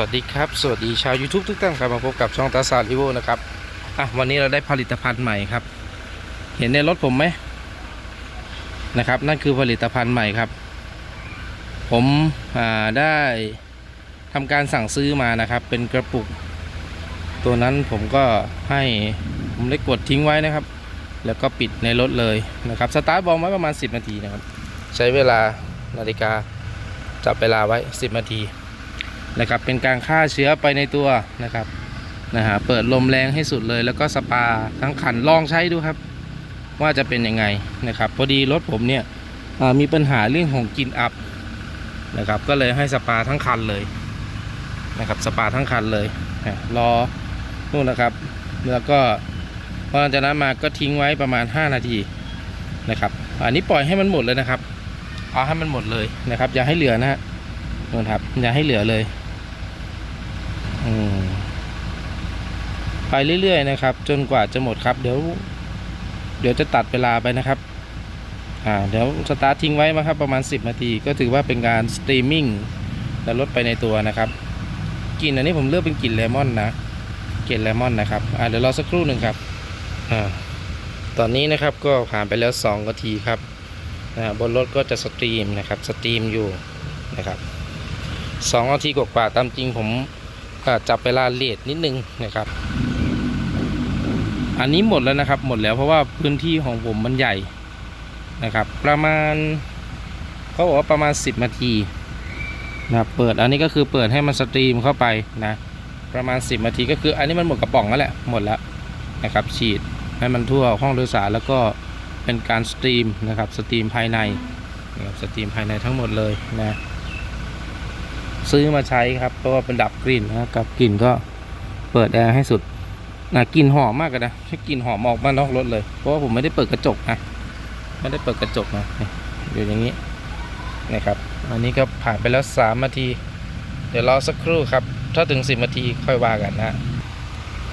วัสดีครับ สวัสดีชาว YouTube ทุกท่านครับมาพบกับช่องตาซาลิโวนะครับอะวันนี้เราได้ผลิตภัณฑ์ใหม่ครับ เห็นในรถผมไหมนะครับ นั่นคือผลิตภัณฑ์ใหม่ครับ ผมได้ทำการสั่งซื้อมานะครับ เป็นกระปุก ตัวนั้นผมก็ให้ผมได้กดทิ้งไว้นะครับ แล้วก็ปิดในรถเลยนะครับสตาร์ทบอลไว้ประมาณ 10 นาทีนะครับ ใช้เวลานาฬิกาจับเวลาไว้ 10 นาที นะครับ เป็นการฆ่าเชื้อไปในตัวนะครับนะฮะเปิดลมแรงให้สุดเลย แล้วก็สปาทั้งคันลองใช้ดูครับ ว่าจะเป็นยังไงนะครับ พอดีรถผมเนี่ยมีปัญหาเรื่องของกลิ่นอับนะครับ ก็เลยให้สปาทั้งคันเลยนะครับสปาทั้งคันเลยรอนู่นนะครับ แล้วก็พอหลังจากนั้นมาก็ทิ้งไว้ประมาณ 5 นาทีนะครับ อันนี้ปล่อยให้มันหมดเลยนะครับ เอาให้มันหมดเลยนะครับ อย่าให้เหลือนะฮะนู่นครับอย่าให้เหลือเลย ไปเรื่อยๆนะครับ จนกว่าจะหมดครับ เดี๋ยว เดี๋ยวจะตัดเวลาไปนะครับ อ่า เดี๋ยวสตาร์ททิ้งไว้มาครับประมาณ 10 นาที ก็ถือว่าเป็นการสตรีมมิ่งและลดไปในตัวนะครับกลิ่นอันนี้ผมเลือกเป็นกลิ่นเลมอนนะกลิ่นเลมอนนะครับ อ่าเดี๋ยวรอสักครู่หนึ่งครับ อ่า ตอนนี้นะครับก็ผ่านไปแล้ว2นาทีครับ อ่า บนรถก็จะสตรีมนะครับ สตรีมอยู่นะครับสองนาทีกว่าๆตามจริงผม ก็จับเวลาเลทนิดนึงนะครับ อันนี้หมดแล้วนะครับ หมดแล้วเพราะว่าพื้นที่ของผมมันใหญ่นะครับ ประมาณเขาบอกว่าประมาณ 10 นาทีนะเปิดอันนี้ก็คือเปิดให้มันสตรีมเข้าไปนะประมาณ 10 นาทีก็คือ อันนี้มันหมดกระป๋องแล้วแหละหมดแล้วนะครับ ฉีดให้มันทั่วห้องโดยสารแล้วก็เป็นการสตรีมนะครับสตรีมภายในนะครับสตรีมภายในทั้งหมดเลยนะ ซื้อมาใช้ครับ เพราะว่าเป็นดับกลิ่นนะกับกลิ่นก็เปิดแอร์ให้สุดนะกลิ่นหอมมากเลยนะใช้กลิ่นหอมออกมานอกรถเลย เพราะว่าผมไม่ได้เปิดกระจกนะไม่ได้เปิดกระจกนะอยู่อย่างนี้นะครับ อันนี้ก็ผ่านไปแล้ว3นาที เดี๋ยวรอสักครู่ครับ ถ้าถึง 10นาทีค่อยว่ากันนะ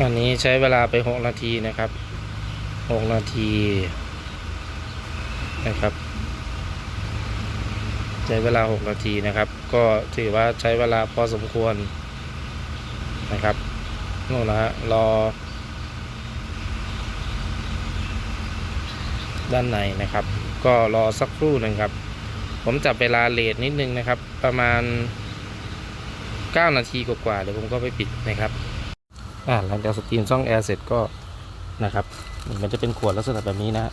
อันนี้ใช้เวลาไป 6 นาทีนะครับ 6 นาทีนะครับ ใช้เวลา 6 นาทีนะครับ ก็ถือว่าใช้เวลาพอสมควรนะครับนู่นนะฮะรอ ด้านในนะครับ ก็รอสักครู่หนึ่งครับ ผมจับเวลาเลทนิดนึงนะครับ ประมาณ 9 นาทีกว่าๆเดี๋ยวผมก็ไปปิดนะครับอ่าหลังจากสตรีมช่องแอร์เสร็จก็นะครับมันจะเป็นขวดลักษณะแบบนี้นะฮะ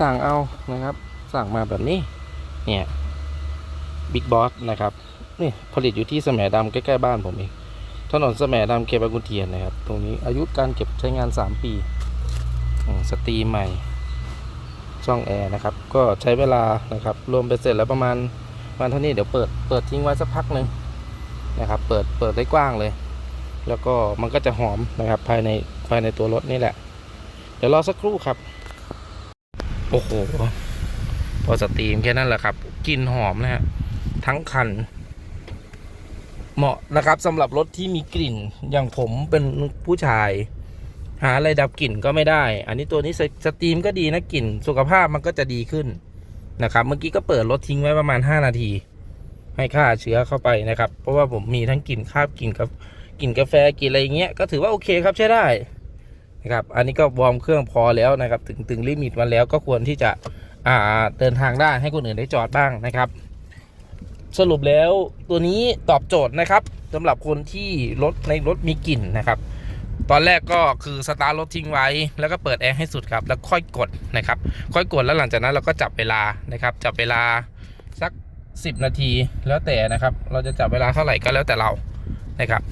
สั่งเอานะครับ สั่งมาแบบนี้เนี่ย บิ๊กบอสนะครับนี่ผลิตอยู่ที่สมดำใกล้ๆบ้านผมเองถนนสมดำเก็บางกุนเทียนนะครับ ตรงนี้อายุการเก็บใช้งาน 3 ปีสตรีมใหม่ ช่องแอร์นะครับ ก็ใช้เวลานะครับ รวมไปเสร็จแล้วประมาณประมาณเท่านี้เดี๋ยวเปิดเปิดทิ้งไว้สักพักหนึ่งนะครับ เปิดเปิดได้กว้างเลย แล้วก็มันก็จะหอมนะครับ ภายในภายในตัวรถนี่แหละ เดี๋ยวรอสักครู่ครับ โอ้โหพอสตรีมแค่นั้นแหละครับกลิ่นหอมนะฮะ ทั้งคัน เหมาะนะครับสำหรับรถที่มีกลิ่นอย่างผมเป็นผู้ชาย หาอะไรดับกลิ่นก็ไม่ได้ อันนี้ตัวนี้สตรีมก็ดีนะกลิ่น สุขภาพมันก็จะดีขึ้นนะครับ เมื่อกี้ก็เปิดรถทิ้งไว้ประมาณ 5 นาที ให้ฆ่าเชื้อเข้าไปนะครับ เพราะว่าผมมีทั้งกลิ่นคาบกลิ่นกับกลิ่นกาแฟกลิ่นอะไรเงี้ยก็ถือว่าโอเคครับใช้ได้นะครับ อันนี้ก็วอร์มเครื่องพอแล้วนะครับ ถึงถึงลิมิตมาแล้วก็ควรที่จะอ่าเดินทางได้ให้คนอื่นได้จอดบ้างนะครับ สรุปแล้วตัวนี้ตอบโจทย์นะครับสำหรับคนที่รถในรถมีกลิ่นนะครับ ตอนแรกก็คือสตาร์ทรถทิ้งไว้ แล้วก็เปิดแอร์ให้สุดครับ แล้วค่อยกดนะครับ ค่อยกดแล้วหลังจากนั้นเราก็จับเวลานะครับ จับเวลาสัก 10 นาทีแล้วแต่นะครับ เราจะจับเวลาเท่าไหร่ก็แล้วแต่เรานะครับ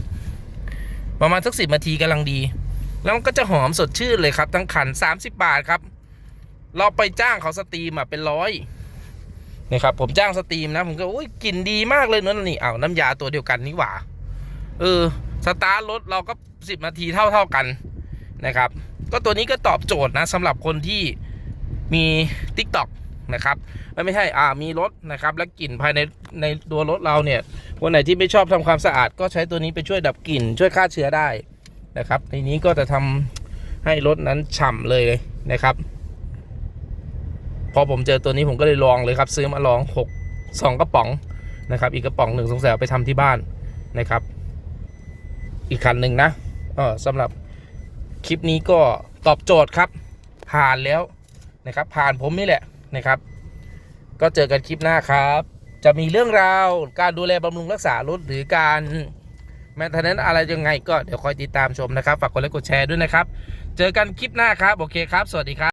ประมาณสักสินาทีกำลังดี แล้วมันก็จะหอมสดชื่นเลยครับ ทั้งคัน 30 บาทครับ เราไปจ้างเขาสตรีมอะเป็นร้อย นะครับผมจ้างสตรีมนะ ผมก็อุ้ยกลิ่นดีมากเลยนั่นนี่เอาน้ำยาตัวเดียวกันนี่หว่า เออ สตาร์ทรถเราก็สิบนาทีเท่าเท่ากันนะครับ ก็ตัวนี้ก็ตอบโจทย์นะสำหรับคนที่มี t ิ k t o k นะครับไม่ไม่ใช่อ่ามีรถนะครับ และกลิ่นภายในในตัวรถเราเนี่ยคนไหนที่ไม่ชอบทำความสะอาด ก็ใช้ตัวนี้ไปช่วยดับกลิ่น ช่วยฆ่าเชื้อได้นะครับในนี้ก็จะทำให้รถนั้นฉ่ำเลยนะครับ พอผมเจอตัวนี้ผมก็เลยลองเลยครับ ซื้อมาลอง 6 2 กระป๋องนะครับ อีกกระป๋องหนึ่งสงสัยไปทำที่บ้านนะครับ อีกคันหนึ่งนะเออสำหรับคลิปนี้ก็ตอบโจทย์ครับ ผ่านแล้วนะครับ ผ่านผมนี่แหละนะครับ ก็เจอกันคลิปหน้าครับ จะมีเรื่องราวการดูแลบำรุงรักษารถหรือการแมนเทนเนนอะไรยังไงก็เดี๋ยวคอยติดตามชมนะครับ ฝากกดไลค์กดแชร์ด้วยนะครับ เจอกันคลิปหน้าครับ โอเคครับ สวัสดีครับ